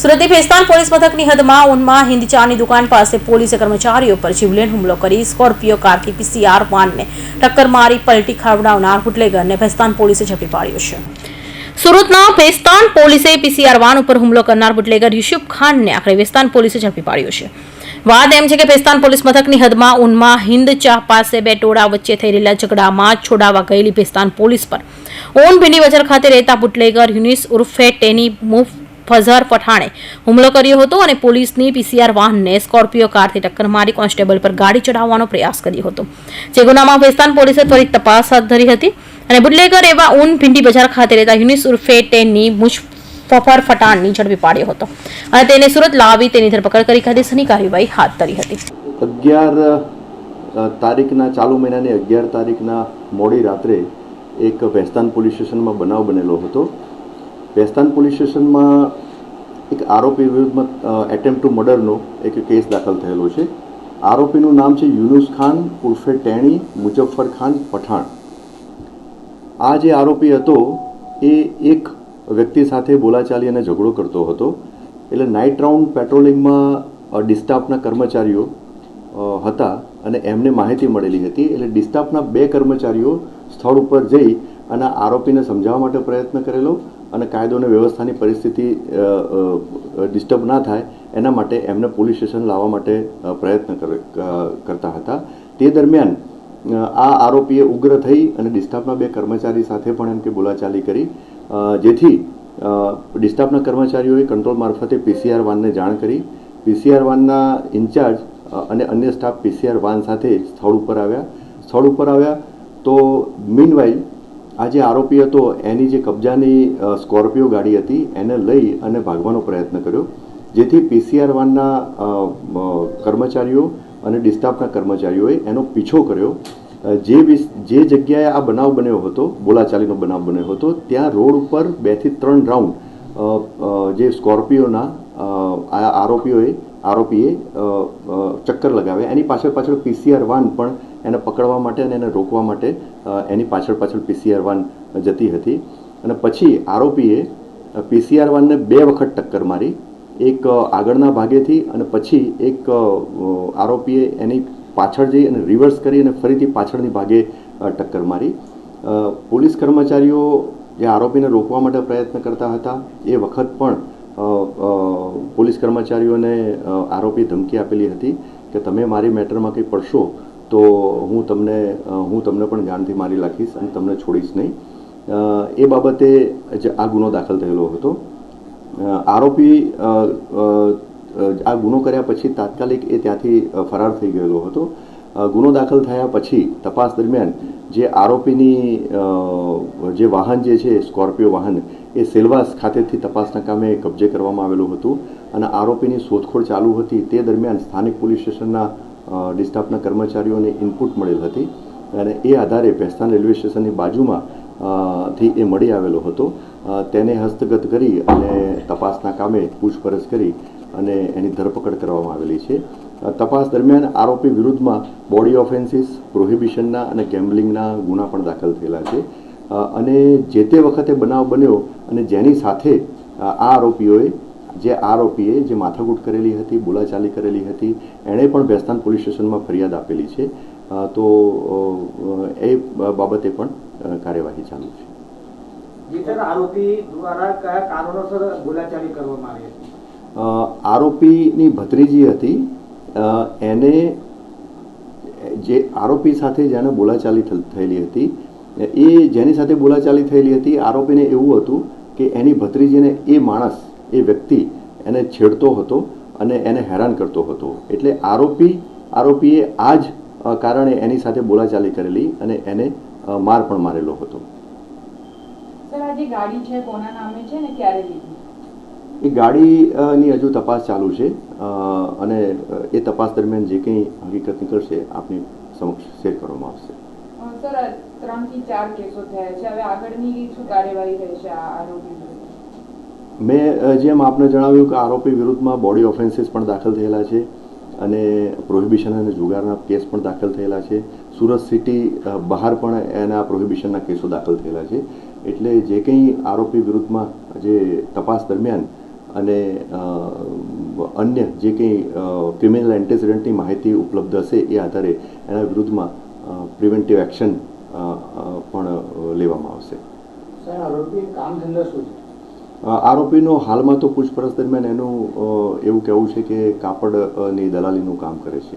સુરતની ભેસ્તાન પોલીસ મથકની હદમાં ઉનમાં હિન્દ ચાની દુકાન પાસે પોલીસે કર્મચારીઓ પર જીવલેણ હુમલો કરી સ્કોર્પિયો કારથી પીસીઆર વાનને ટક્કર મારી પલટી ખાવડાવનાર બુટલેગરને ભેસ્તાન પોલીસે ઝડપી પાડ્યો છે. સુરતના ભેસ્તાન પોલીસે પીસીઆર વાન ઉપર હુમલો કરનાર બુટલેગર યુસુફ ખાનને આખરે વેસ્તાન પોલીસે ઝડપી પાડ્યો છે. વાત એમ છે કે ભેસ્તાન પોલીસ મથકની હદમાં ઉનમાં હિન્દ ચાહ પાસે બે ટોળા વચ્ચે થઈ રહેલા ઝઘડામાં છોડાવા ગયેલી ભેસ્તાન પોલીસ પર. ઓન ભીંડી બજાર ખાતે રહેતા બુટલેગર યુનિસ ઉર્ફે ટેની મુફ ફઝર પઠાણે હુમલો કર્યો હતો અને પોલીસની પીસીઆર વાહનને સ્કોર્પિયો કારથી ટક્કર મારી કોન્સ્ટેબલ પર ગાડી ચડાવવાનો પ્રયાસ કર્યો હતો. જે ગુનામાં વેસ્તાન પોલીસે ત્વરિત તપાસ હાથ ધરી હતી અને બુટલેગર એવા ઊન ભીંડી બજાર ખાતે રહેતા યુનિસ ઉર્ફે ટેનની મુશફર ફટાણની ઝડપી પાડ્યો હતો અને તેને સુરત લાવી તેની ધરપકડ કરી કાયદેસરની કાર્યવાહી હાથ ધરી હતી. અગિયાર તારીખના ચાલુ મહિનાની અગિયાર તારીખના મોડી રાત્રે એક વેસ્તાન પોલીસ સ્ટેશનમાં બનાવ બનેલો હતો. ભેસ્તાન પોલીસ સ્ટેશનમાં એક આરોપી વિરુદ્ધમાં એટેમ્પ ટુ મર્ડરનો એક કેસ દાખલ થયેલો છે. આરોપીનું નામ છે યુનુસ ખાન, ઉર્ફે ટેણી મુજફ્ફર ખાન, પઠાણ. આ જે આરોપી હતો, એ એક વ્યક્તિ સાથે બોલાચાલી અને ઝઘડો કરતો હતો. એટલે નાઇટ રાઉન્ડ પેટ્રોલિંગમાં ડિસ્ટાફના કર્મચારીઓ હતા અને એમને માહિતી મળેલી હતી. એટલે ડિસ્ટાફના બે કર્મચારીઓ સ્થળ ઉપર જઈ અને આરોપીને સમજાવવા માટે પ્રયત્ન કરેલો. અને કાયદો અને વ્યવસ્થાની પરિસ્થિતિ ડિસ્ટર્બ ના થાય, એના માટે એમને પોલીસ સ્ટેશન લાવવા માટે પ્રયત્ન કરે- કરતા હતા. તે દરમિયાન આ આરોપીએ ઉગ્ર થઈ અને ડિસ્ટાફના બે કર્મચારી સાથે પણ એમ કે બોલાચાલી કરી. જેથી ડિસ્ટાફના કર્મચારીઓએ કંટ્રોલ મારફતે પીસીઆર વાનને જાણ કરી. પીસીઆર વાનના ઇન્ચાર્જ અને અન્ય સ્ટાફ પીસીઆર વાન સાથે સ્થળ ઉપર આવ્યા. સ્થળ ઉપર આવ્યા તો મીનવાઇલ આ જે આરોપી હતો એની જે કબજાની સ્કોર્પિયો ગાડી હતી, એને લઈ અને ભાગવાનો પ્રયત્ન કર્યો, જેથી પીસીઆર વાનના કર્મચારીઓ અને ડિસ્ટાફના કર્મચારીઓએ એનો પીછો કર્યો. જે જે જગ્યાએ આ બનાવ બન્યો હતો, બોલાચાલીનો બનાવ બન્યો હતો, ત્યાં રોડ ઉપર બેથી ત્રણ રાઉન્ડ જે સ્કોર્પિયોના આરોપીઓએ, આરોપીએ ચક્કર લગાવ્યા. એની પાછળ પાછળ પીસીઆર વાન પણ એને પકડવા માટે અને એને રોકવા માટે એની પાછળ પાછળ પીસીઆર વાન જતી હતી. અને પછી આરોપીએ પીસીઆર વાનને બે વખત ટક્કર મારી. એક આગળના ભાગેથી અને પછી એક આરોપીએ એની પાછળ જઈ અને રિવર્સ કરી અને ફરીથી પાછળની ભાગે ટક્કર મારી. પોલીસ કર્મચારીઓ જે આરોપીને રોકવા માટે પ્રયત્ન કરતા હતા. એ વખત પણ પોલીસ કર્મચારીઓને આરોપી ધમકી આપેલી હતી કે તમે મારી મેટરમાં કંઈ પડશો? તો હું તમને હું તમને પણ જાનથી મારી નાખીશ અને તમને છોડીશ નહીં. એ બાબતે જ આ ગુનો દાખલ થયેલો હતો. આરોપી આ ગુનો કર્યા પછી તાત્કાલિક એ ત્યાંથી ફરાર થઈ ગયેલો હતો. ગુનો દાખલ થયા પછી, તપાસ દરમિયાન જે આરોપીની જે વાહન જે છે, સ્કોર્પિયો વાહન, એ સેલવાસ ખાતેથી તપાસના કામે કબજે કરવામાં આવેલું હતું અને આરોપીની શોધખોળ ચાલુ હતી. તે દરમિયાન સ્થાનિક પોલીસ સ્ટેશનના ડિસ્ટાફના કર્મચારીઓને ઇનપુટ મળેલ હતી અને એ આધારે ભેસ્તાન રેલવે સ્ટેશનની બાજુમાં થી એ મળી આવેલો હતો. તેને હસ્તગત કરી અને તપાસના કામે પૂછપરછ કરી અને એની ધરપકડ કરવામાં આવેલી છે. તપાસ દરમિયાન આરોપી વિરુદ્ધમાં બોડી ઓફેન્સીસ, પ્રોહિબિશનના અને ગેમ્બલિંગના ગુના પણ દાખલ થયેલા છે. અને જે તે વખતે બનાવ બન્યો અને જેની સાથે આ આરોપીઓએ જે આરોપીએ જે માથાકૂટ કરેલી હતી બોલાચાલી કરેલી હતી એણે પણ ભેસ્તાન પોલીસ સ્ટેશનમાં ફરિયાદ આપેલી છે. તો એ બાબતે પણ કાર્યવાહી ચાલુ છે. આરોપી દ્વારા કયા કારણોસર બોલાચાલી કરવામાં આવી હતી? આરોપીની ભત્રીજી હતી. એને જે આરોપી સાથે જેને બોલાચાલી થયેલી હતી. એ જેની સાથે બોલાચાલી થયેલી હતી આરોપીને એવું હતું કે એની ભત્રીજીને એ માણસ એ વ્યક્તિ એને છેડતો હતો અને એને હેરાન કરતો હતો. એટલે આરોપી આરોપીએ આ જ કારણે એની સાથે બોલાચાલી કરેલી અને એને માર પણ મારેલો હતો. એ ગાડીની હજુ તપાસ ચાલુ છે અને એ તપાસ દરમિયાન જે કંઈ હકીકત નીકળશે આપની સમક્ષ શેર કરવામાં આવશે. સર ત્રણથી ચાર કેસો થયા છે. હવે આગળની શું કાર્યવાહી રહેશે આ આરોપી? મેં જેમ આપને જણાવ્યું કે આરોપી વિરુદ્ધમાં બોડી ઓફેન્સીસ પણ દાખલ થયેલા છે અને પ્રોહિબિશન અને જુગારના કેસ પણ દાખલ થયેલા છે. સુરત સિટી બહાર પણ એના પ્રોહિબિશનના કેસો દાખલ થયેલા છે. એટલે જે કંઈ આરોપી વિરુદ્ધમાં જે તપાસ દરમિયાન અને અન્ય જે કંઈ ક્રિમિનલ એન્ટેસિડન્ટની માહિતી ઉપલબ્ધ હશે એ આધારે એના વિરુદ્ધમાં પ્રિવેન્ટિવ એક્શન પણ લેવામાં આવશે. સાહેબ આરોપી કામ ધંધો શું છે? આરોપીનો હાલમાં તો પૂછપરછ દરમિયાન એનું એવું કહેવું છે કે કાપડની દલાલીનું કામ કરે છે.